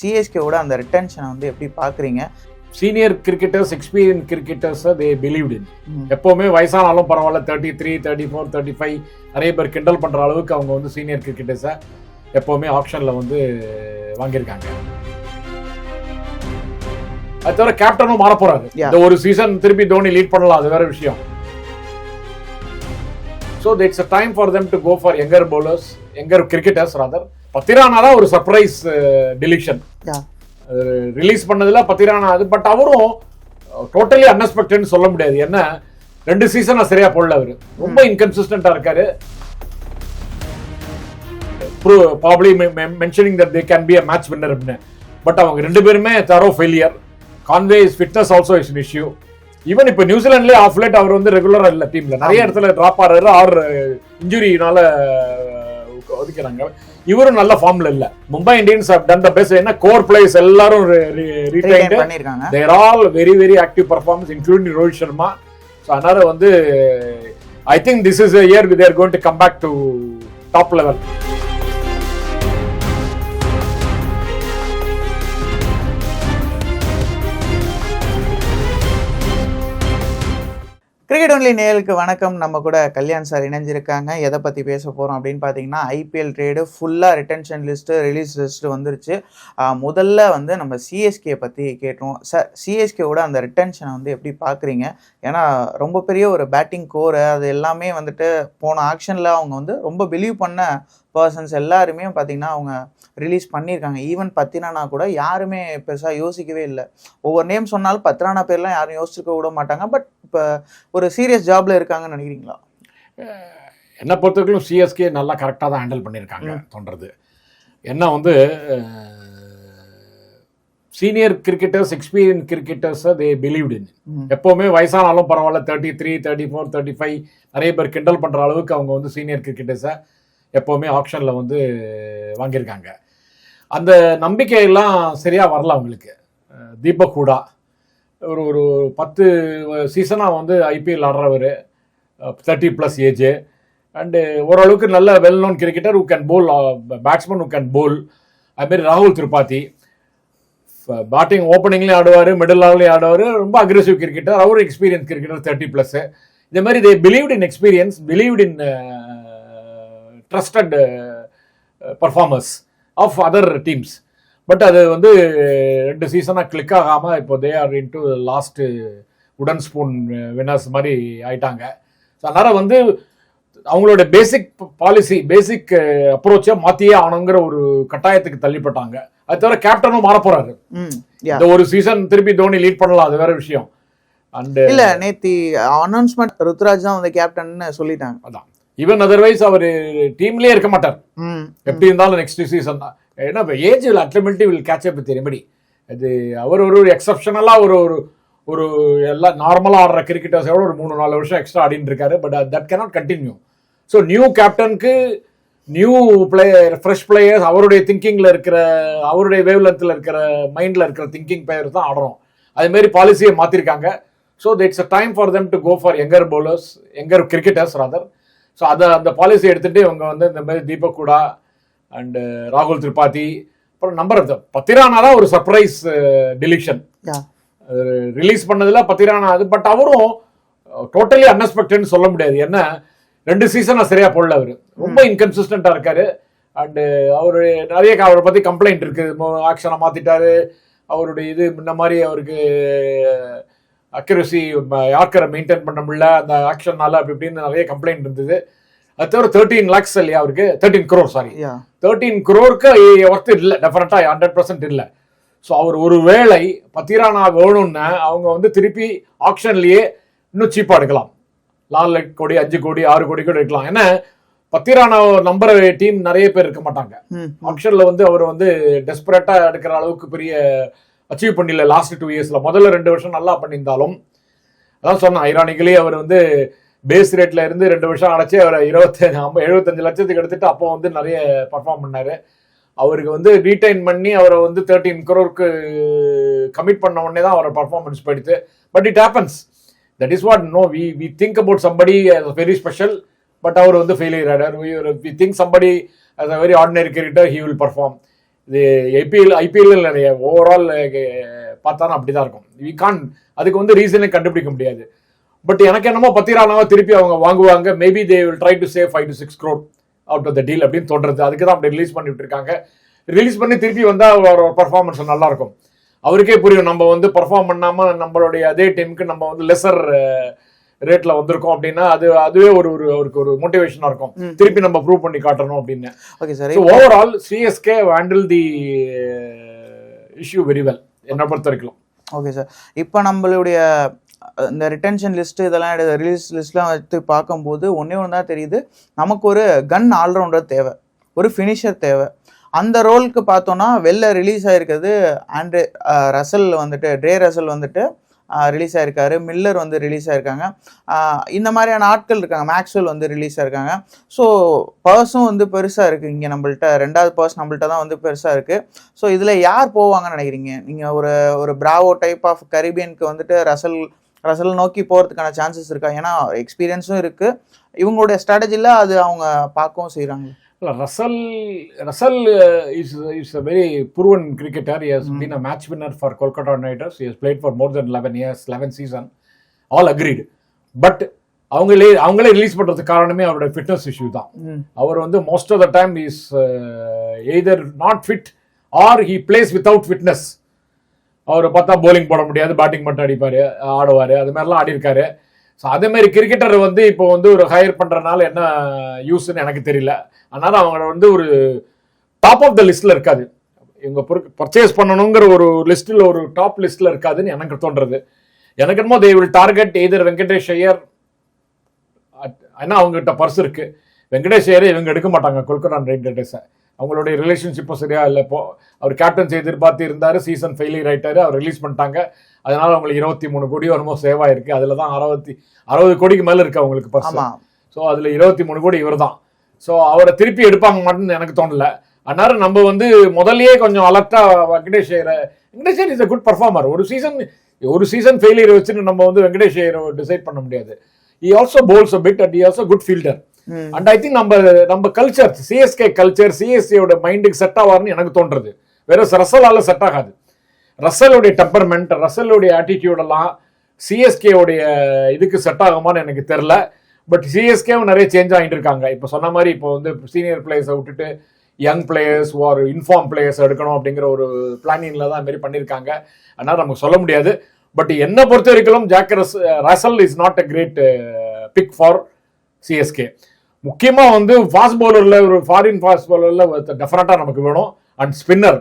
சிஎஸ்கேவோட அந்த ரிட்டன்ஷனை வந்து எப்படி பார்க்குறீங்க சீனியர் கிரிக்கெட்டர்ஸ் எக்ஸ்பீரியன்ஸ் கிரிக்கெட்டர்ஸை தே பிலீவ்ட் இன் எப்போவுமே வயசானாலும் பரவாயில்ல thirty three thirty four thirty five நிறைய பேர் கிண்டல் பண்ணுற அளவுக்கு அவங்க வந்து சீனியர் கிரிக்கெட்டர்ஸை எப்போவுமே ஆப்ஷனில் வந்து வாங்கியிருக்காங்க. அது தவிர கேப்டனும் மாற போறாரு Yeah. இந்த ஒரு சீசன் திருப்பி தோனி லீட் பண்ணலாம் அது வேற விஷயம். So it's a time for them to go for younger bowlers younger cricketers rather Pathirana தான் ஒரு சர்ப்ரைஸ் டிலிஷன் ரிலீஸ் பண்ணதுல பத்திரானா அது பட் அவரும் டோட்டலி அன்எக்ஸ்பெக்டட்னு சொல்ல முடியாது. என்ன ரெண்டு சீசனா சரியா போடல அவரு. ரொம்ப இன்கன்சிஸ்டண்டா இருக்காரு. Probably mentioning that they can be a match winner அப்படின்னு. பட் அவங்க ரெண்டு பேருமே thorough failure Conway is fitness also is issue even இப்போ நியூசிலாண்ட்லேயே ஆஃப் லேட் அவர் வந்து ரெகுலரா இல்ல டீம்ல நிறைய இடத்துல ட்ராப் ஆறாரு. ஆர் இன்ஜுரினால ஒதுக்கிறாங்க. இவரும் நல்ல ஃபார்ம்ல இல்ல. Mumbai Indians done the best என்ன கோர் பிளேயர்ஸ் எல்லாரும் ரிட்டைன் ரீடைன்டு பண்ணியிருக்காங்க they're all very very active performance including Rohit Sharma so அதனால வந்து I think this is year they're going to come back to top level cricket only நேயலுக்கு வணக்கம். நம்ம கூட Kalyan sir இணைஞ்சிருக்காங்க. எதை பற்றி பேச போகிறோம் அப்படின்னு பார்த்தீங்கன்னா ஐபிஎல் ட்ரேடு ஃபுல்லாக ரிட்டன்ஷன் லிஸ்ட்டு ரிலீஸ் லிஸ்ட்டு வந்துருச்சு. முதல்ல வந்து நம்ம சிஎஸ்கே பற்றி கேட்டோம் சார் சிஎஸ்கேவோட அந்த ரிட்டன்ஷனை வந்து எப்படி பார்க்குறீங்க ஏன்னா ரொம்ப பெரிய ஒரு பேட்டிங் கோரு அது எல்லாமே வந்துட்டு போன ஆக்ஷனில் அவங்க வந்து ரொம்ப பிலீவ் பண்ண பர்சன்ஸ் எல்லாருமே பார்த்தீங்கன்னா அவங்க ரிலீஸ் பண்ணியிருக்காங்க. ஈவன் பத்தினானா கூட யாருமே பெருசாக யோசிக்கவே இல்லை. ஒவ்வொரு நேம் சொன்னாலும் பத்ரானா பேர்லாம் யாரும் யோசிச்சுக்க விட மாட்டாங்க. பட் இப்போ ஒரு சீரியஸ் ஜாப்ல இருக்காங்கன்னு நினைக்கிறீங்களா? என்னை பொறுத்தவரைக்கும் சிஎஸ்கே நல்லா கரெக்டாக தான் ஹேண்டில் பண்ணியிருக்காங்க தோன்றது. என்ன வந்து சீனியர் கிரிக்கெட்டர்ஸ் எக்ஸ்பீரியன்ஸ் கிரிக்கெட்டர்ஸை தே பிலீவ்ட் இன். எப்போவுமே வயசானாலும் பரவாயில்ல. Thirty three thirty four thirty five நிறைய பேர் கிண்டல் பண்ணுற அளவுக்கு அவங்க வந்து சீனியர் கிரிக்கெட்டர்ஸை எப்போவுமே ஆப்ஷனில் வந்து வாங்கியிருக்காங்க. அந்த நம்பிக்கையெல்லாம் சரியாக வரல அவங்களுக்கு. தீபக் ஹூடா. ஒரு ஒரு பத்து சீசனாக வந்து ஐபிஎல் ஆடுறவர். தேர்ட்டி ப்ளஸ் ஏஜ் அண்டு ஓரளவுக்கு நல்ல well known cricketer who can bowl batsman who can bowl அதுமாரி ராகுல் திரிபாதி. பேட்டிங் ஓப்பனிங்லேயும் ஆடுவார் மிடில் ஆர்லேயும் ஆடுவார். ரொம்ப அக்ரெசிவ் கிரிக்கெட்டர் அவர் எக்ஸ்பீரியன்ஸ் கிரிக்கெட்டர் தேர்ட்டி ப்ளஸ்ஸு இந்த மாதிரி they believed in experience believed in trusted performers of other teams but அது வந்து ரெண்டு சீசனாக கிளிக் ஆகாமல் இப்போ they are in to last wooden spoon winners மாதிரி ஆயிட்டாங்க. ஸோ அதனால் வந்து அவங்களோட பேசிக் பாலிசி பேசிக் அப்ரோச்சை மாற்றியே ஆகணுங்கிற ஒரு கட்டாயத்துக்கு தள்ளிப்பட்டாங்க. அது தவிர கேப்டனும் மாற போறாரு. ம் யா இந்த ஒரு சீசன் திருப்பி தோனி லீட் பண்ணலாம் அது வேற விஷயம். அண்ட் இல்ல நேத்தி அனௌன்ஸ்மெண்ட் ருத்ராஜ் தான் வந்து கேப்டன்னு சொல்லிட்டாங்க. அதான். ஈவன் அதர்வைஸ் அவர் டீம்லயே இருக்க மாட்டார். ம். எப்படி இருந்தாலும் நெக்ஸ்ட் சீசன் தான். ஏன்னா age will ultimately will catch up anybody அது அவர் ஒரு எக்ஸப்ஷனலாக ஒரு ஒரு ஒரு எல்லாம் நார்மலாக ஆடுற கிரிக்கெட்டர்ஸோட ஒரு மூணு நாலு வருஷம் எக்ஸ்ட்ரா ஆடின்னு இருக்காரு. But that cannot continue so new கேப்டனுக்கு நியூ பிளேயர் ஃப்ரெஷ் பிளேயர்ஸ் அவருடைய திங்கிங்கில் இருக்கிற அவருடைய வேவ் லென்த்தில் இருக்கிற மைண்டில் இருக்கிற திங்கிங் பிளேயர்ஸ் தான் ஆடுறோம். அதுமாரி பாலிசியை மாற்றிருக்காங்க so it's a time for them to go for younger bowlers younger cricketers rather so அதை அந்த பாலிசி எடுத்துட்டு இவங்க வந்து இந்த மாதிரி தீபக் கூடா அண்டு ராகுல் திரிபாதி அப்புறம் நம்பர் பத்திரானா ஒரு சர்ப்ரைஸ் டிலிஷன் ரிலீஸ் பண்ணதுல பத்திரானா அது பட் அவரும் டோட்டலி அன்எக்ஸ்பெக்டட்னு சொல்ல முடியாது. என்ன ரெண்டு சீசனா சரியா போடல அவரு. ரொம்ப இன்கன்சிஸ்டண்டா இருக்காரு. அண்டு அவரு நிறைய அவரை பத்தி கம்ப்ளைண்ட் இருக்கு. ஆக்ஷனை மாத்திட்டாரு. அவருடைய இது முன்ன மாதிரி அவருக்கு அக்யூரசி யார்க்கரை மெயின்டைன் பண்ண முடியல அந்த ஆக்ஷன்னால அப்படி இப்படின்னு நிறைய கம்ப்ளைண்ட் இருந்தது. அது தவிர தேர்ட்டீன் லேக்ஸ் இல்லையா அவருக்கு? தேர்ட்டீன் crore சாரி தேர்ட்டீன் குரோருக்கு ஒர்த் இல்லை. டெஃபினட்டா ஹண்ட்ரட் பர்சன்ட் இல்லை. ஸோ அவர் ஒரு வேளை பத்திரானா வேணும்னு அவங்க வந்து திருப்பி ஆக்ஷன்லயே இன்னும் சீப்பாக எடுக்கலாம். நாலு கோடி அஞ்சு கோடி ஆறு கோடி கூட எடுக்கலாம். ஏன்னா பத்திரானா நம்பர் டீம் நிறைய பேர் இருக்க மாட்டாங்க. ஆப்ஷன்ல வந்து அவர் வந்து டெஸ்பரேட்டா எடுக்கிற அளவுக்கு பெரிய அச்சீவ் பண்ணல லாஸ்ட் டூ இயர்ஸில் முதல்ல ரெண்டு வருஷம் நல்லா பண்ணியிருந்தாலும் அதான் சொன்னேன் ஐரானிக்கலி அவர் வந்து பேஸ் ரேட்ல இருந்து ரெண்டு வருஷம் அடைச்சி அவர் இருபத்தி ஐம்பது எழுபத்தஞ்சு லட்சத்துக்கு எடுத்துட்டு அப்போ வந்து நிறைய பர்ஃபார்ம் பண்ணார். அவருக்கு வந்து ரீடைன் பண்ணி அவரை வந்து தேர்ட்டீன் குரோருக்கு கமிட் பண்ண உடனே தான் அவரை பர்ஃபார்மன்ஸ் போயிடுது but it happens that is what no we we think about somebody very special but அவர் வந்து failure ஆடார் we think somebody as a very ordinary cricketer he will perform இது ஐபிஎல் ஐபிஎல் நிறைய. Overall பார்த்தாலும் அப்படிதான் இருக்கும். We Khan அதுக்கு வந்து ரீசனே கண்டுபிடிக்க முடியாது. பட் எனக்கு என்னமோ பத்திரானாவை திருப்பி அவங்க வாங்குவாங்க. Maybe they will try to save five to six crore out of the deal அப்படின்னு தோன்றது. அதுக்கு தான் அப்படி ரிலீஸ் பண்ணிட்டு இருக்காங்க. ரிலீஸ் பண்ணி திருப்பி வந்தால் அவரோட பர்ஃபார்மன்ஸ் நல்லாயிருக்கும் அவருக்கே புரியும். நம்ம வந்து பர்ஃபார்ம் பண்ணாமல் நம்மளுடைய அதே டீமுக்கு நம்ம வந்து லெசர் ரேட்ல வந்திருக்கோம் அப்படின்னா அது அதுவே ஒரு ஒரு அவருக்கு ஒரு மோட்டிவேஷனா இருக்கும். திருப்பி நம்ம ப்ரூவ் பண்ணி காட்டணும் அப்படின்னு. Okay sir overall CSK handle the issue very well என்னை பொறுத்த வரைக்கும். ஓகே சார் இப்போ நம்மளுடைய இந்த ரிட்டன்ஷன் லிஸ்ட் இதெல்லாம் ரிலீஸ் லிஸ்ட்லாம் எடுத்து பார்க்கும்போது ஒன்றே ஒன்று தான் தெரியுது. நமக்கு ஒரு கன் ஆல்ரவுண்டர் தேவை. ஒரு ஃபினிஷர் தேவை. அந்த ரோலுக்கு பார்த்தோன்னா வெளில ரிலீஸ் ஆயிருக்கிறது ஆண்ட்ரே ரசல் வந்துட்டு ட்ரே ரசல் வந்துட்டு ரிலீஸ் ஆயிருக்காரு. மில்லர் வந்து ரிலீஸ் ஆயிருக்காங்க. இந்த மாதிரியான ஆட்கள் இருக்காங்க. மேக்ஸ்வெல் வந்து ரிலீஸ் ஆயிருக்காங்க. ஸோ பர்ஸும் வந்து பெருசாக இருக்குது இங்கே நம்மள்ட்ட ரெண்டாவது பர்ஸ் நம்மள்ட்ட தான் வந்து பெருசாக இருக்குது ஸோ இதில் யார் போவாங்கன்னு நினைக்கிறீங்க? நீங்கள் ஒரு ஒரு பிராவோ டைப் ஆஃப் கரீபியனுக்கு வந்துட்டு ரசல் ரசல் நோக்கி போகிறதுக்கான சான்சஸ் இருக்கா? ஏன்னா எக்ஸ்பீரியன்ஸும் இருக்குது இவங்களுடைய ஸ்ட்ராட்டஜியில் அது அவங்க பார்க்கவும் செய்கிறாங்க இல்ல, Russell Russell is is a very proven cricketer is. Been a match winner for Kolkata Knight Riders is played for more than eleven years eleven season all agreed but அவங்களே அவங்களே ரிலீஸ் பண்றதுக்கு காரணமே அவரோட ஃபிட்னஸ் இஷ்யூ தான். அவர் வந்து most of the time is either not fit or he plays without fitness அவர் பார்த்தா bowling போட முடியாது பேட்டிங் மட்டும் அடிப்பார் ஆடுவார் அது மாதிரிலாம் ஆடி இருக்காரு ஸோ அதே மாதிரி கிரிக்கெட்டர் வந்து இப்போ வந்து ஒரு ஹையர் பண்ணுறனால என்ன யூஸ்ன்னு எனக்கு தெரியல. அதனால அவங்க வந்து ஒரு டாப் ஆஃப் த லிஸ்ட்ல இருக்காது. இவங்க பர்ச்சேஸ் பண்ணணுங்கிற ஒரு லிஸ்ட்டில் ஒரு டாப் லிஸ்ட்ல இருக்காதுன்னு எனக்கு தோன்றது. எனக்கு என்னமோ they will target either Venkatesh Iyer ஏன்னா அவங்ககிட்ட பர்ஸ் இருக்கு. வெங்கடேஷ் ஐயரை இவங்க எடுக்க மாட்டாங்க கொல்கத்தா நைட் ரைடர்ஸை. அவங்களுடைய ரிலேஷன்ஷிப்பும் சரியா இல்லை இப்போ அவர் கேப்டன்ஸ் எதிர்பார்த்து இருந்தார் சீசன் ஃபெயிலியர் ஆகிட்டார் அவர் ரிலீஸ் பண்ணிட்டாங்க. அதனால அவங்களுக்கு இருபத்தி மூணு கோடி வருமோ சேவ் ஆயிருக்கு அதில் தான் அறுபத்தி அறுபது கோடிக்கு மேலே இருக்கு அவங்களுக்கு ஆமாம் ஸோ அதில் இருபத்தி மூணு கோடி இவர் தான் ஸோ அவரை திருப்பி எடுப்பாங்க மாட்டேன்னு எனக்கு தோணல. அதனால நம்ம வந்து முதல்லயே கொஞ்சம் அலர்ட்டா வெங்கடேஷ் ஐயரை Venkatesh Iyer is a good performer ஒரு சீசன் ஒரு சீசன் ஃபெயிலியர் வச்சுன்னு நம்ம வந்து வெங்கடேஷ் ஐயரை டிசைட் பண்ண முடியாது. He also a bit and he also good fielder and I think நம்ம நம்ம கல்ச்சர் சிஎஸ்கே கல்ச்சர் சிஎஸ்சியோட மைண்டுக்கு செட் ஆவார்னு எனக்கு தோன்றது. வேற ரசலால செட் ஆகாது. ரசலுடைய டெம்பர்மெண்ட் ரசலுடைய attitude எல்லாம் இதுக்கு செட் ஆகுமான்னு எனக்கு தெரில பட் சிஎஸ்கேவும் நிறைய சேஞ்ச் ஆகிட்டு இருக்காங்க. இப்போ சொன்ன மாதிரி இப்போ வந்து சீனியர் பிளேயர்ஸை விட்டுட்டு யங் பிளேயர்ஸ் ஒரு இன்ஃபார்ம் பிளேயர்ஸ் எடுக்கணும் அப்படிங்கிற ஒரு பிளானிங்கில் தான் மாரி பண்ணியிருக்காங்க. அதனால் நமக்கு சொல்ல முடியாது. பட் என்னை பொறுத்த வரைக்கும் Jack Russell is not a great pick for CSK முக்கியமாக வந்து ஃபாஸ்ட் பவுலரில் ஒரு ஃபாரின் ஃபாஸ்ட் பவுலரில் டெஃபினட்டாக நமக்கு வேணும். அண்ட் ஸ்பின்னர்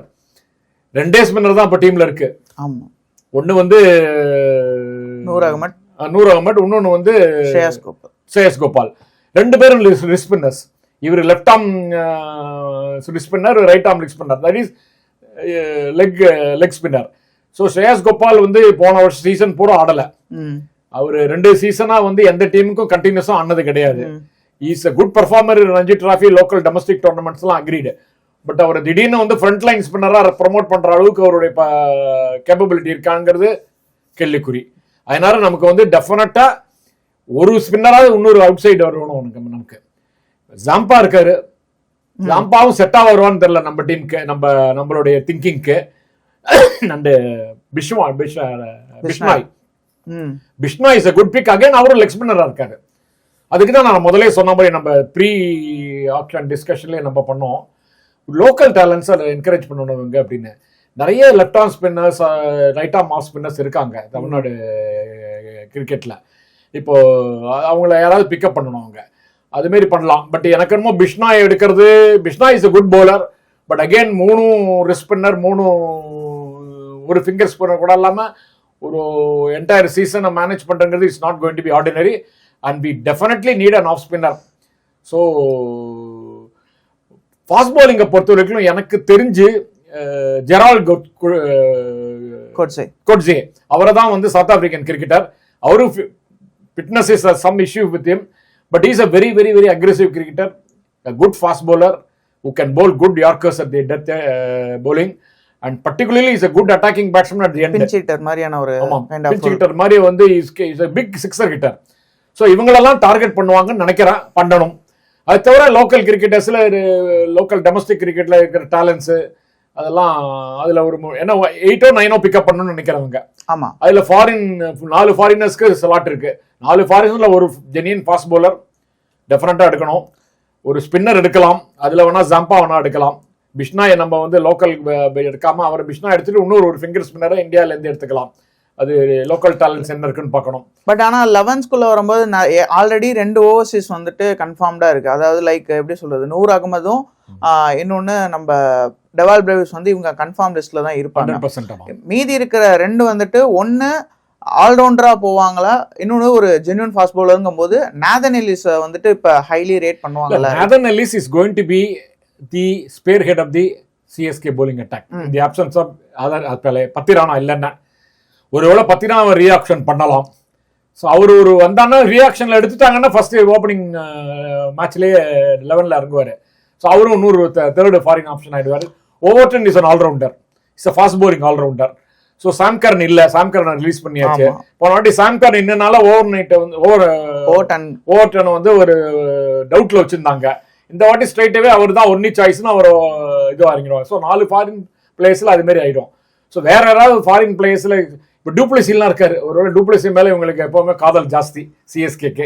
ரெண்டே ஸ்பின்னர் தான் இப்போ டீம்ல இருக்கு. ஆமாம் ஒன்னு வந்து நூர் அகமட். நூர் அகமட் இன்னொன்னு வந்து ஷேயாஸ் கோப்பர் ஸ்ரேயஸ் கோபால். ரெண்டு பேரும் ஸ்பின்னர்ஸ் இவர் left arm spinner right arm leg spinner that is leg leg spinner so Shreyas Gopal வந்து போன வருஷம் சீசன் பூரா ஆடலை. அவர் ரெண்டு சீசனா வந்து எந்த டீமுக்கும் கண்டினியூஸா ஆனது கிடையாது. Is a good performer Ranji trophy local domestic டோர்னமெண்ட்ஸ்லாம் agreed but அவர் திடீர்னு வந்து ஃப்ரண்ட் லைன் ஸ்பின்னரா ப்ரமோட் பண்ற அளவுக்கு அவருடைய கேப்பபிலிட்டி இருக்காங்கிறது கேள்விக்குறி. அதனால நமக்கு வந்து டெஃபினட்டா ஒரு ஸ்பின்னராவது இன்னொரு அவுட் சைடு வரணும் உனக்கு நமக்கு. ஜாம்பா இருக்காரு. ஜாம்பாவும் செட்டா வருவான்னு தெரியல நம்ம டீமுக்கு நம்ம நம்மளுடைய திங்கிங்க்கு அண்ட் பிஷ்மா fish Bishnoi Bishnoi is a good pick again அவரும் லெக் ஸ்பின்னரா இருக்காரு. அதுக்கு தான் நான் முதலே சொன்ன மாதிரி நம்ம ப்ரீ ஆப்ஷன் டிஸ்கஷன்லேயே நம்ம பண்ணோம். லோக்கல் டேலண்ட்ஸ் அதை என்கரேஜ் பண்ணணுங்க அப்படின்னு. நிறைய left arm spinners right arm off spinners இருக்காங்க தமிழ்நாடு கிரிக்கெட்டில் இப்போ அவங்கள யாராவது பிக்கப் பண்ணணும் அவங்க அதுமாரி பண்ணலாம். பட் எனக்கு என்னமோ பிஷ்னா எடுக்கிறது Bishnoi is a good bowler but again மூணும் ரிஸ்க் ஸ்பின்னர் மூணும் ஒரு ஃபிங்கர் ஸ்பின்னர் கூட இல்லாமல் ஒரு என்டையர் சீசனை மேனேஜ் பண்ணுறது is not going to be ordinary and we definitely need an off spinner so fast பவுலிங்கை பொறுத்த வரைக்கும் எனக்கு தெரிஞ்சு ஜெரால் கொட்- கோட்ஸே கோட்ஸே அவரை தான் வந்து சவுத் ஆப்பிரிக்கன் கிரிக்கெட்டர் அவரும் fitness is some issue with him but is a very very very aggressive cricketer good fast bowler who can bowl good yorkers at the death uh, bowling and particularly is a good attacking batsman at the end. Hitter மாதிரியான ஒரு off pitch hitter மாதிரி வந்து is big sixer hitter so இவங்களெல்லாம் target பண்ணுவாங்கன்னு நினைக்கிறேன் பண்ணணும். அது தவிர லோக்கல் கிரிக்கெட்டர்ஸில் லோக்கல் டொமஸ்டிக் கிரிக்கெட்டில் இருக்கிற டேலண்ட்ஸு அதெல்லாம் அதுல ஒரு என்ன எயிட்டோ நைனோ பிக்கப் பண்ணணும்னு நினைக்கிறவங்க. ஆமா. அதுல ஃபாரின் நாலு ஃபாரினர்ஸ்க்கு ஸ்லாட் இருக்கு. நாலு ஃபாரினர்ல ஒரு ஜெனியன் ஃபாஸ்ட் bowler டெஃபினட்டா எடுக்கணும். ஒரு ஸ்பின்னர் எடுக்கலாம். அதுல வேணா ஜம்பா வேணா எடுக்கலாம். பிஷ்னாயை நம்ம வந்து லோக்கல் எடுக்காம அவர் பிஷ்னா எடுத்துட்டு இன்னொரு ஒரு ஃபிங்கர் ஸ்பின்னரை இந்தியால இருந்து எடுத்துக்கலாம். அது லோக்கல் டேலண்ட்ஸ் என்ன இருக்குன்னு பார்க்கணும். பட் ஆனா லெவன்ஸ்குள்ள வரும்போது ஆல்ரெடி ரெண்டு ஓவர்சீஸ் வந்துட்டு கன்ஃபார்ம்டா இருக்கு. அதாவது லைக் எப்படி சொல்றது நூர் அகமதும் ஆஹ், இன்னொன்னு நம்ம டெவால் பிரேவிஸ் வந்து இவங்க கன்ஃபார்ம் லிஸ்ட்ல தான் இருப்பாங்க. மீதி இருக்கிற ரெண்டு வந்துட்டு ஒன்னு ஆல்ரவுண்டரா போவாங்களா இன்னொன்னு ஒரு ஜென்யூன் ஃபாஸ்ட் பவுலருங்கும் போது நேதன் எல்லிஸ் வந்துட்டு இப்ப ஹைலி ரேட் பண்ணுவாங்கல்ல Nathan Ellis is going to be the spearhead of the CSK bowling attack. in the absence of other அப்பல பத்திரானா இல்லைன்னா. ஒருவேளை பத்திரா அவர் ரியாக்ஷன் பண்ணலாம். ஸோ அவர் ஒரு வந்தாங்கன்னா ரியாக்ஷனில் எடுத்துட்டாங்கன்னா ஃபர்ஸ்ட் ஓப்பனிங் மேட்ச்லேயே லெவனில் இறங்குவார். ஸோ அவரும் இன்னொரு தேர்டு ஃபாரின் ஆப்ஷன் ஆயிடுவார். Overton is an allrounder is a fast bowling allrounder so Sam Curran இல்லை. சாம்கரன் ரிலீஸ் பண்ணியாச்சு. போன வாட்டி சாம்கரன் இன்னனால ஓவர் நைட்டை வந்து ஓவர் ஓட்டன் ஓவர்டர்ன் வந்து ஒரு டவுட்ல வச்சிருந்தாங்க. இந்த வாட்டி ஸ்ட்ரைட்டாவே அவர் தான் ஒன்னி சாய்ஸ்னு அவர் இது இறங்கிடுவாங்க ஸோ நாலு ஃபாரின் பிளேஸ்ல அது மாதிரி ஆயிடும். ஸோ வேற யாராவது ஃபாரின் பிளேஸ்ல இப்போ டூப்ளசிலாம் இருக்கார். ஒருவேளை டூப்ளசி மேலே இவங்களுக்கு எப்போவுமே காதல் ஜாஸ்தி சிஎஸ்கேக்கு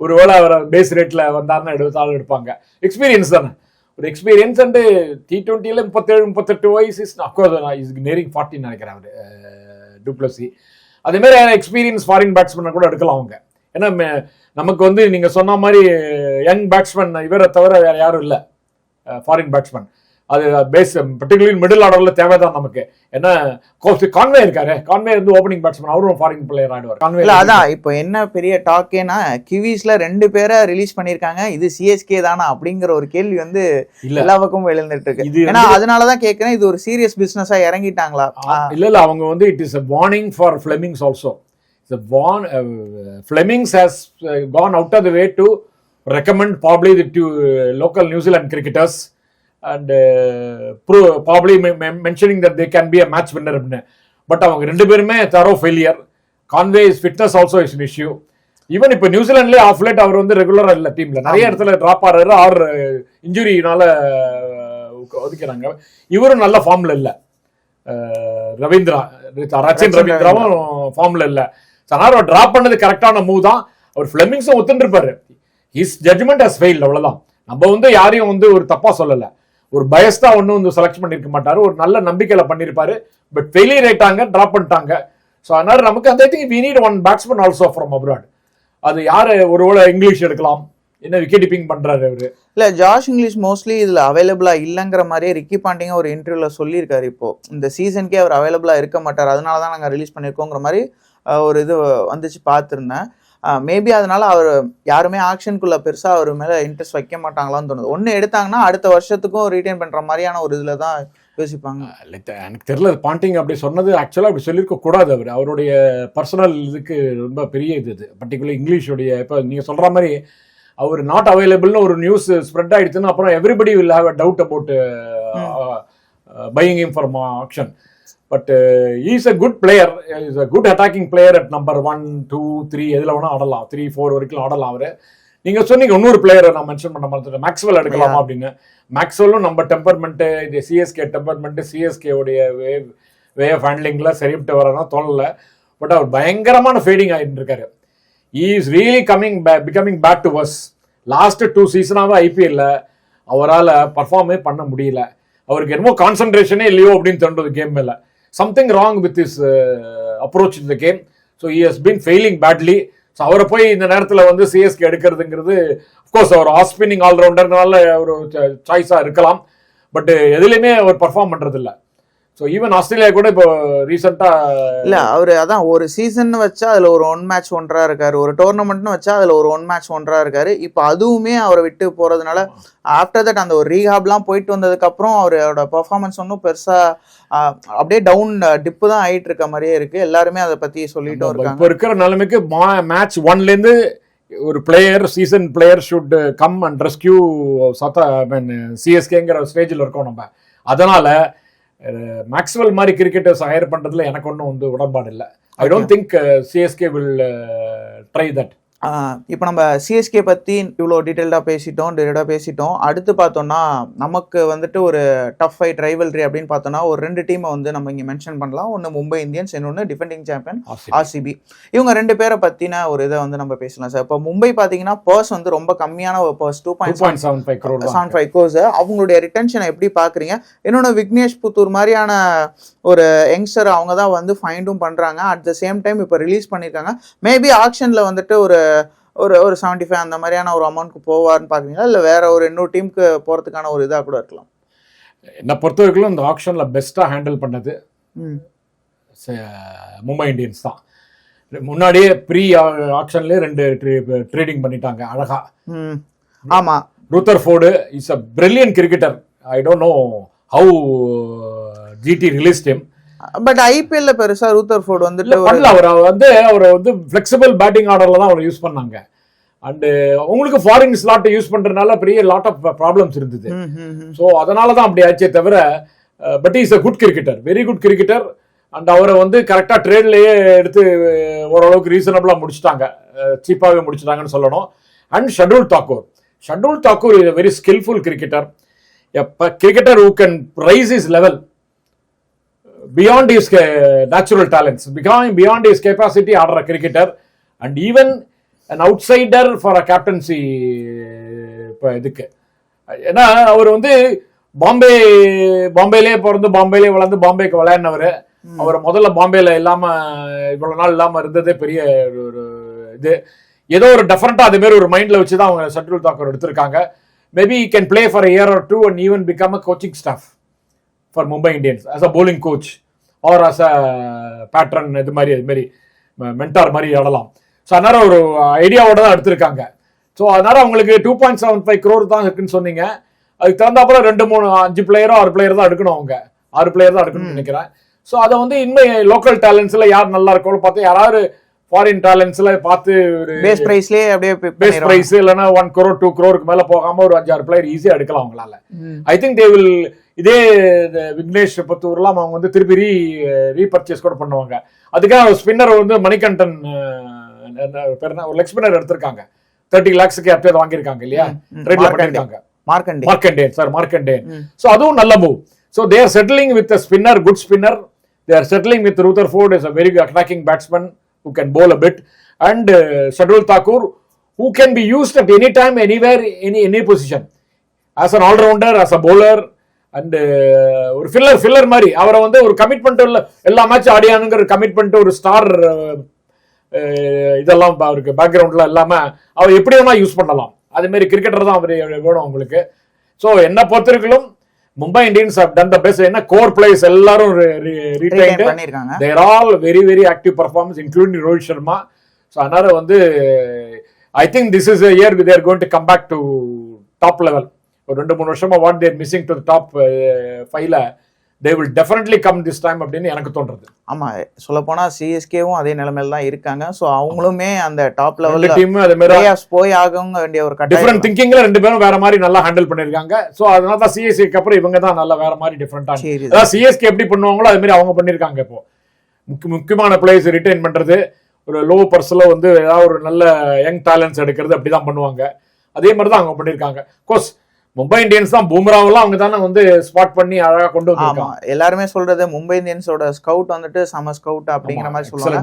ஒருவேளை அவர் பேஸ் ரேட்டில் வந்தார்னா எடுத்தாலும் எடுப்பாங்க. எக்ஸ்பீரியன்ஸ் தானே. ஒரு எக்ஸ்பீரியன்ஸ் அண்டு டி டுவெண்ட்டியில் முப்பத்தேழு முப்பத்தெட்டு வயசு is of course is nearing ஃபார்ட்டின்னு நினைக்கிறேன் அவர். டூப்ளசி அதேமாரி எக்ஸ்பீரியன்ஸ் ஃபாரின் பேட்ஸ்மேனை கூட எடுக்கலாம் அவங்க. ஏன்னா நமக்கு வந்து நீங்கள் சொன்ன மாதிரி யங் பேட்ஸ்மேன் இவரை தவிர வேறு யாரும் இல்லை. ஃபாரின் பேட்ஸ்மேன் அது பேஸ் பர்டிகுலர்லி மிடில் ஆர்டர்ல தேவைதான் நமக்கு. ஏன்னா கோஸ்ட் கான்வே இருக்காரு. கான்வே வந்து ஓப்பனிங் பேட்ஸ்மேன் அவரும் ஃபாரின் பிளேயர் ஆயிடுவார். கான்வே இல்ல அதான் இப்போ என்ன பெரிய டாக்கேனா கிவிஸ்ல ரெண்டு பேரை ரிலீஸ் பண்ணிருக்காங்க இது சிஎஸ்கே தானா அப்படிங்கிற ஒரு கேள்வி வந்து எல்லா பக்கமும் எழுந்துட்டு இருக்கு ஏன்னா அதனாலதான் கேக்குறேன் இது ஒரு சீரியஸ் பிசினஸா இறங்கிட்டாங்களா? இல்ல இல்ல அவங்க வந்து it is a warning for Fleming's also the warn uh, Flemings has uh, gone out of the way to recommend probably the two uh, local New Zealand cricketers. Probably me- me- mentioning that they can be a match winner அப்படின்னு. But அவங்க ரெண்டு பேருமே thorough failure Conway is fitness also is issue even இப்போ நியூசிலாண்ட்லேயே of late அவர் வந்து ரெகுலரா இல்ல டீம்ல நிறைய இடத்துல டிராப் ஆறாரு ஆர் இன்ஜுரினால ஒதுக்கிறாங்க. இவரும் நல்ல ஃபார்ம்ல இல்ல. ரவீந்திரா ரச்சின் ரவீந்திராவும் ஃபார்ம்ல இல்ல. சனாரோ டிராப் பண்ணது கரெக்டான மூவ் தான். அவர் ஃபிளெமிங்ஸும் ஒத்துருப்பாரு ஹிஸ் ஜட்மெண்ட் ஹஸ் ஃபெயில் அவ்வளவுதான். நம்ம வந்து யாரையும் வந்து ஒரு தப்பா சொல்லல. ஒரு பயஸ்டா ஒன்றும் வந்து செலக்ட் பண்ணியிருக்க மாட்டாரு. ஒரு நல்ல நம்பிக்கையில் பண்ணியிருப்பாரு பட் ஃபெயிலியர் ஆயிட்டாங்க ட்ராப் பண்ணிட்டாங்க. ஸோ அதனால நமக்கு அந்த think we need one batsman also from abroad அது யார் ஒருவேளை இங்கிலீஷ் எடுக்கலாம். என்ன விக்கெட் கீப்பிங் பண்ணுறாரு அவர்? இல்லை ஜாஷ் இங்கிலீஷ் மோஸ்ட்லி இதில் அவைலபிளாக இல்லைங்கிற மாதிரியே ரிக்கி பாண்டிங்க ஒரு இன்டர்வியூவில் சொல்லியிருக்காரு இப்போது இந்த சீசனுக்கே அவர் அவைலபிளாக இருக்க மாட்டார். அதனால தான் நாங்கள் ரிலீஸ் பண்ணியிருக்கோங்கிற மாதிரி ஒரு இது வந்துச்சு பார்த்துருந்தேன். மேபி அதனால அவர் யாருமே ஆக்ஷனுக்குள்ள பெருசா அவர் மேல இன்ட்ரெஸ்ட் வைக்க மாட்டாங்களான்னு தோணுது. ஒன்னு எடுத்தாங்கன்னா அடுத்த வருஷத்துக்கும் ரீட்டைன் பண்ற மாதிரியான ஒரு இதுல தான் யோசிப்பாங்க. எனக்கு தெரியல பாண்டிங் அப்படி சொன்னது. ஆக்சுவலாக அப்படி சொல்லியிருக்க கூடாது அவர். அவருடைய பர்சனல் இதுக்கு ரொம்ப பெரிய இது இது பர்டிகுலர் இங்கிலீஷுடைய இப்போ நீங்கள் சொல்கிற மாதிரி அவர் நாட் அவைலபிள்னு ஒரு நியூஸ் ஸ்ப்ரெட் ஆயிடுச்சுன்னா அப்புறம் everybody will have a doubt about buying him for auction but he's a good player is a good attacking player at number one two three எதில் வேணால் ஆடலாம். த்ரீ ஃபோர் வரைக்கும் ஆடலாம் அவர். நீங்கள் சொன்னீங்க இன்னொரு பிளேயரை நான் மென்ஷன் பண்ண மாதிரி மேக்ஸ்வெல் எடுக்கலாமா. அப்படின்னு. மேக்ஸ்வெல்லும் நம்ம டெம்பர்மெண்ட்டு இது சிஎஸ்கே டெம்பர்மெண்ட்டு சிஎஸ்கே உடைய வே வே ஆஃப் ஹேண்ட்லிங்கில் சரிவிட்டு வரனா தோணல. பட் அவர் பயங்கரமான ஃபீடிங் ஆகிட்டு இருக்காரு is really coming becoming back to was last two சீசனாகவே ஐபிஎல்ல அவரால் பர்ஃபார்மே பண்ண முடியல. அவருக்கு என்னமோ கான்சன்ட்ரேஷனே இல்லையோ அப்படின்னு தோன்றது கேம் மேல. Something wrong with is approach இந்த game so he has been failing badly so அவரை போய் இந்த நேரத்தில் வந்து சிஎஸ்கே எடுக்கிறதுங்கிறது அஃப்கோர்ஸ் அவர் ஆஃப் ஸ்பின்னிங் ஆல்ரவுண்டர்னால ஒரு சாய்ஸாக இருக்கலாம். பட் எதுலேயுமே அவர் பர்ஃபார்ம் பண்ணுறதில்ல ஸோ ஈவன் ஆஸ்திரேலியா கூட இப்போ ரீசெண்டாக இல்ல அவரு அதான் ஒரு சீசன் வச்சா அதுல ஒரு ஒன் மேட்ச் ஒன்றா இருக்காரு. ஒரு டோர்னமெண்ட்னு வச்சா அதுல ஒரு ஒன் மேட்ச் ஒன்றா இருக்காரு. இப்போ அதுவுமே அவரை விட்டு போறதுனால ஆஃப்டர் தட் அந்த ஒரு ரீஹாப்லாம் போயிட்டு வந்ததுக்கு அப்புறம் அவரோட பெர்ஃபார்மன்ஸ் ஒன்றும் பெருசா ஆஹ், அப்படியே டவுன் டிப்பு தான் ஆயிட்டு இருக்க மாதிரியே இருக்கு. எல்லாருமே அதை பத்தி சொல்லிட்டும் இருக்காங்க இப்போ இருக்கிற நிலைமைக்கு மேட்ச் ஒன்லேருந்து ஒரு player season player should come and rescue சத்த மீன் சிஎஸ்கேங்கிற ஸ்டேஜில் இருக்கோம் நம்ம. அதனால மேக்ஸ்வெல் மாதிரி கிரிக்கெட்டர்ஸ் ஹையர் பண்றதுல எனக்கு ஒன்றும் வந்து உடன்பாடு இல்லை. I don't think CSK will try that இப்போ நம்ம சிஎஸ்கே பற்றி இவ்வளோ டீட்டெயில்டாக பேசிட்டோம் டீட்டெயிலாக பேசிட்டோம். அடுத்து பார்த்தோம்னா நமக்கு வந்துட்டு ஒரு டஃப் ஃபைட் ரைவல்ரி அப்படின்னு பார்த்தோம்னா ஒரு ரெண்டு டீமை வந்து நம்ம இங்கே மென்ஷன் பண்ணலாம். ஒன்று மும்பை இந்தியன்ஸ் இன்னொன்று டிஃபெண்டிங் சாம்பியன் ஆர்சிபி இவங்க ரெண்டு பேரை பற்றின ஒரு இதை வந்து நம்ம பேசலாம் சார். இப்போ மும்பை பார்த்தீங்கன்னா பர்ஸ் வந்து ரொம்ப கம்மியான ஒரு purse two point seven five crore seven five crores அவங்களுடைய ரிட்டன்ஷனை எப்படி பார்க்குறீங்க? இன்னொன்று விக்னேஷ் புத்தூர் மாதிரியான ஒரு யங்ஸ்டர் அவங்க தான் வந்து ஃபைண்டும் பண்ணுறாங்க அட் த சேம் டைம் இப்போ ரிலீஸ் பண்ணியிருக்காங்க மேபி ஆக்ஷனில் வந்துட்டு ஒரு ஒரு ஒரு செவன்ட்டி ஃபைவ் அந்த மாதிரியான ஒரு அமௌண்ட்க்கு போவார்னு பார்க்குறீங்களா? இல்லை வேற ஒரு இன்னொரு டீமுக்கு போகிறதுக்கான ஒரு இதாக கூட இருக்கலாம். என்னை பொறுத்த வரைக்கும் இந்த ஆப்ஷனில் பெஸ்ட்டாக ஹேண்டில் பண்ணது மும்பை இந்தியன்ஸ் தான். முன்னாடியே ப்ரீ ஆப்ஷன்லேயே ரெண்டு ட்ரேடிங் பண்ணிட்டாங்க அழகா. ஆமாம் Rutherford is a brilliant cricketer I don't know how GT release team but ஐபிஎல்ல பெருசா ரூத்தர் ஃபோர்டு இல்ல வந்துட்டு பண்ணல அவர் வந்து அவர் வந்து ஃபிளெக்சிபிள் பேட்டிங் ஆர்டர்ல தான் அவர் யூஸ் பண்ணாங்க. அண்ட் உங்களுக்கு ஃபாரின் ஸ்லாட் யூஸ் பண்றதுனால பெரிய லாட் ஆஃப் ப்ராப்ளம்ஸ் இருந்தது. ஸோ அதனால தான் அப்படி ஆச்சே தவிர but is a good cricketer very good cricketer and அவரை வந்து கரெக்டாக ட்ரேட்லேயே எடுத்து ஓரளவுக்கு ரீசனபிளாக முடிச்சிட்டாங்க. சீப்பாகவே முடிச்சிட்டாங்கன்னு சொல்லணும். And Shardul Thakur Shardul Thakur is very skilful cricketer எப்போ cricketer who can raise is level beyond is natural talents beyond beyond is capacity ஆடுற cricketer and even an outsider for a captaincy இப்போ இதுக்கு. ஏன்னா அவர் வந்து பாம்பே பாம்பேலே பிறந்து பாம்பேலே வளர்ந்து பாம்பேக்கு விளையாடினவர். அவர் முதல்ல பாம்பேல இல்லாம இவ்வளவு நாள் இல்லாம இருந்ததே பெரிய ஒரு- ஒரு இது. ஏதோ ஒரு டெஃபரெண்டா அது மாதிரி ஒரு மைண்ட்ல வச்சு தான் அவங்க சட்ருல் தாக்கர் எடுத்திருக்காங்க. Maybe can play for year or two and even become a coaching staff for Mumbai Indians as a bowling coach or as a patron இது மாதிரி இது மாதிரி மென்டார் மாதிரி ஆடலாம். ஸோ அதனால ஒரு ஐடியாவோட தான் எடுத்திருக்காங்க. ஸோ அதனால அவங்களுக்கு two point seven five crore தான் இருக்குன்னு சொன்னீங்க. அதுக்கு தகுந்தாப்புல ரெண்டு மூணு அஞ்சு பிளேயரோ ஆறு பிளேயர் தான் எடுக்கணும் அவங்க. ஆறு பிளேயர் தான் எடுக்கணும்னு நினைக்கிறேன். ஸோ அதை வந்து இன்னும் லோக்கல் டேலண்ட்ஸ்ல யார் நல்லா இருக்கோன்னு பார்த்து யாராவது ஃபாரின் டேலண்ட்ஸ்ல பார்த்து ஒரு பேஸ் பிரைஸ்லயே அப்படியே பேஸ். பிரைஸ் இல்லைன்னா ஒன் crore டூ க்ரோருக்கு மேல போகாம ஒரு அஞ்சாறு பிளேயர் ஈஸியா எடுக்கலாம் அவங்களால. ஐ திங்க் தே வில் இதே விக்னேஷ் பத்தூர்லாம் அவங்க வந்து திருப்பி ரீ ரீபர்ச்சேஸ் கூட பண்ணுவாங்க. அதுக்காக ஸ்பின்னர் வந்து மணிகண்டன் பேர் ஒரு லெக் ஸ்பின்னர் எடுத்திருக்காங்க. தேர்ட்டி லேக்ஸுக்கு எப்பயாவது வாங்கியிருக்காங்க இல்லையா? ம். ட்ரேட்ல மார்க்கண்டே. மார்க்கண்டே மார்க்கண்டேன் சார் மார்க்கண்டேன் ம். ஸோ அதுவும் நல்ல move so they are settling with spinner good spinner they are settling with Rutherford is a very attacking batsman who can bowl a bit and Shardul Thakur who can be used at any time anywhere any any position as an allrounder as a bowler and ஒரு filler filler மாதிரி. அவரை வந்து ஒரு commitment எல்லா match ஆடியானுங்கிற commitment ஒரு star இதெல்லாம் இப்ப அவருக்கு பேக்ரவுண்ட்ல இல்லாம அவர் எப்படி வேணா யூஸ் பண்ணலாம். அதே மாதிரி கிரிக்கெட்டர் தான் அவர் வேணும் உங்களுக்கு ஸோ என்ன பொறுத்தவரைக்கும் Mumbai Indians have done the best. என்ன? கோர் பிளேயர்ஸ் எல்லாரும் they're all very very active performance including Rohit Sharma so அதனால வந்து I think this is year they're going to come back to top level ஒரு ரெண்டு மூணு வருஷமா what they're missing to top ஃபைவ்ல they will definitely come this time அப்படின்னு எனக்கு தோன்றது. ஆமா சொல்ல போனா சிஎஸ்கேவும் அதே நிலைமையில தான் இருக்காங்க. சோ அவங்களுமே அந்த டாப் லெவல்ல டீம் அதே மாதிரி போய் ஆகும் வேண்டிய ஒரு டிஃப்ரெண்ட் திங்கிங்ல ரெண்டு பேரும் வேற மாதிரி நல்லா ஹேண்டில் பண்ணிருக்காங்க சோ அதனால தான் சிஎஸ்சிக்கு அப்புறம் இவங்க தான் நல்லா வேற மாதிரி டிஃப்ரெண்டா சரி அதாவது சிஎஸ்கே எப்படி பண்ணுவாங்களோ அது மாதிரி அவங்க பண்ணிருக்காங்க இப்போ. முக்கிய முக்கியமான பிளேயர்ஸ் ரிட்டைன் பண்றது ஒரு லோ பர்ஸ்ல வந்து ஏதாவது ஒரு நல்ல யங் டேலண்ட்ஸ் எடுக்கிறது அப்படிதான் பண்ணுவாங்க. அதே மாதிரி தான் அவங்க பண்ணிருக்காங்க கோர்ஸ் மும்பை இந்தியன்ஸ் தான் பூம்ராவெல்லாம் அவங்க தானே வந்து ஸ்பாட் பண்ணி அழகா கொண்டு வந்திருக்காங்க. எல்லாருமே சொல்றது மும்பை இந்தியன்ஸோட ஸ்கவுட் வந்துட்டு சம ஸ்கவுட் அப்படிங்கிற மாதிரி சொல்லுவாங்க.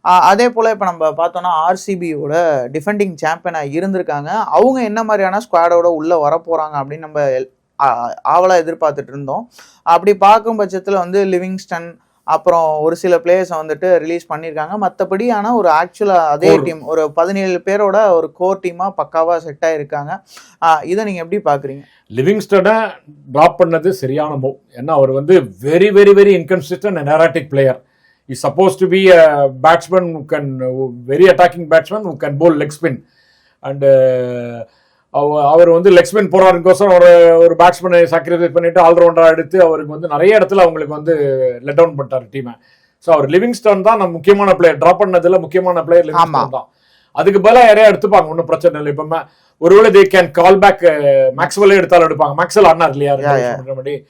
அதே போல இப்ப நம்ம பார்த்தோம்னா ஆர்சிபியோட டிஃபெண்டிங் சாம்பியனா இருந்திருக்காங்க. அவங்க என்ன மாதிரியான ஸ்குவாடோட உள்ள வர போறாங்க அப்படின்னு நம்ம எல்- ஆ- ஆவலா எதிர்பார்த்துட்டு இருந்தோம். அப்படி பார்க்கும் பட்சத்துல வந்து லிவிங்ஸ்டன் அப்புறம் ஒரு சில பிளேயர்ஸை வந்துட்டு ரிலீஸ் பண்ணியிருக்காங்க. மற்றபடி ஆனால் ஒரு ஆக்சுவலாக அதே. டீம் ஒரு பதினேழு பேரோட ஒரு கோர் டீமாக பக்காவாக செட் ஆயிருக்காங்க. ஆ, இதை நீங்கள் எப்படி பார்க்குறீங்க லிவிங்ஸ்டனை ட்ராப் பண்ணது சரியான மூவ் ஏன்னா அவர் வந்து very very very inconsistent and erratic player is suppose to be a batsman who can very attacking batsman who can bowl leg spin and அவர் வந்து லெக் ஸ்பின் போறாருக்கோசரம் ஒரு ஒரு பேட்ஸ்மேனை சாக்ரிஃபைஸ் பண்ணிட்டு ஆல்ரவுண்டரா எடுத்து அவருக்கு வந்து நிறைய இடத்துல அவங்களுக்கு வந்து லெட் டவுன் பண்ணிட்டார் டீமை ஸோ அவர் லிவிங்ஸ்டன் தான் நம்ம முக்கியமான பிளேயர் ட்ராப் பண்ணதுல முக்கியமான பிளேயர் லிவிங்ஸ்டன் தான். அதுக்கு பதிலாக யாரையா எடுத்துப்பாங்க? ஒன்றும் பிரச்சனை இல்லை. இப்போ ஒருவேளை தே கேன் கால் பேக் மேக்ஸ்வெல்லே எடுத்தாலும் எடுப்பாங்க. மேக்ஸ்வெல் ஆனார் இல்லையா? yeah.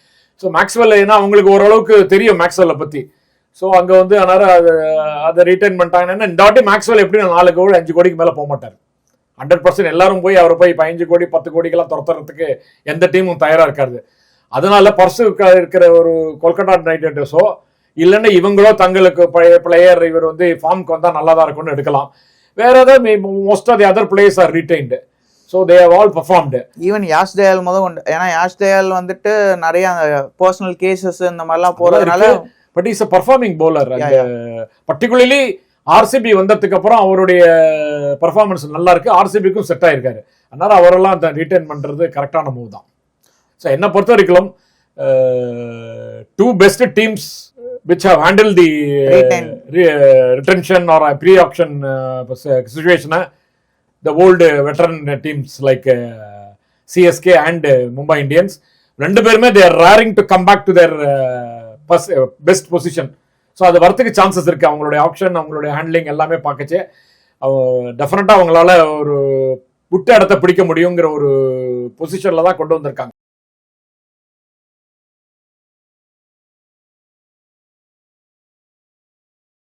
ஸோ மேக்ஸ்வெல் ஏன்னா அவங்களுக்கு ஓரளவுக்கு தெரியும் மேக்ஸ்வெல்லை பத்தி. ஸோ அங்க வந்து அதனால அது அதை ரீட்டைன் பண்ணிட்டாங்கன்னா இந்த வாட்டி மேக்ஸ்வெல் எப்படி நாலு கோடி அஞ்சு கோடிக்கு மேல போக மாட்டார் ஹண்ட்ரட் பர்சன்ட் எல்லாரும் போய் அவர் போய் பதினஞ்சு கோடி பத்து கோடிக்கெல்லாம் துரத்துறதுக்கு எந்த டீமும் தயாரா இருக்காது. அதனால பர்சு இருக்கிற ஒரு கொல்கத்தா நைட் ரைடர்ஸோ இல்லைன்னா இவங்களோ தங்களுக்கு பழைய பிளேயர் இவர் வந்து ஃபார்முக்கு வந்தா நல்லா தான் இருக்கும்னு எடுக்கலாம். வேற ஏதாவது most of the other players are retained so they have all performed even Yash Dayal முத கொண்டு ஏன்னா யாஷ் தயால் வந்துட்டு நிறைய பர்சனல் கேசஸ் இந்த மாதிரிலாம் போறதுனால but is a performing bowler particularly RCB வந்ததுக்கு அப்புறம் அவருடைய பர்ஃபார்மன்ஸ் நல்லா இருக்கு. ஆர்சிபிக்கும் செட் ஆயிருக்காரு. அதனால அவரெல்லாம் ரிட்டைன் பண்றது கரெக்டான மூவ் தான். ஸோ என்னை பொறுத்த வரைக்கும் two best teams which have handle the. Retention or pre option சுச்சுவேஷனை the old veteran teams like CSK and Mumbai Indians ரெண்டு பேருமே they're raring to come back to their best position so அது வரத்துக்கு chances இருக்குது அவங்களுடைய option அவங்களுடைய handling எல்லாமே பார்க்கச்சே. டெஃபினட்டாக அவங்களால ஒரு விட்ட இடத்த பிடிக்க முடியுங்கிற ஒரு பொசிஷனில் தான் கொண்டு வந்திருக்காங்க.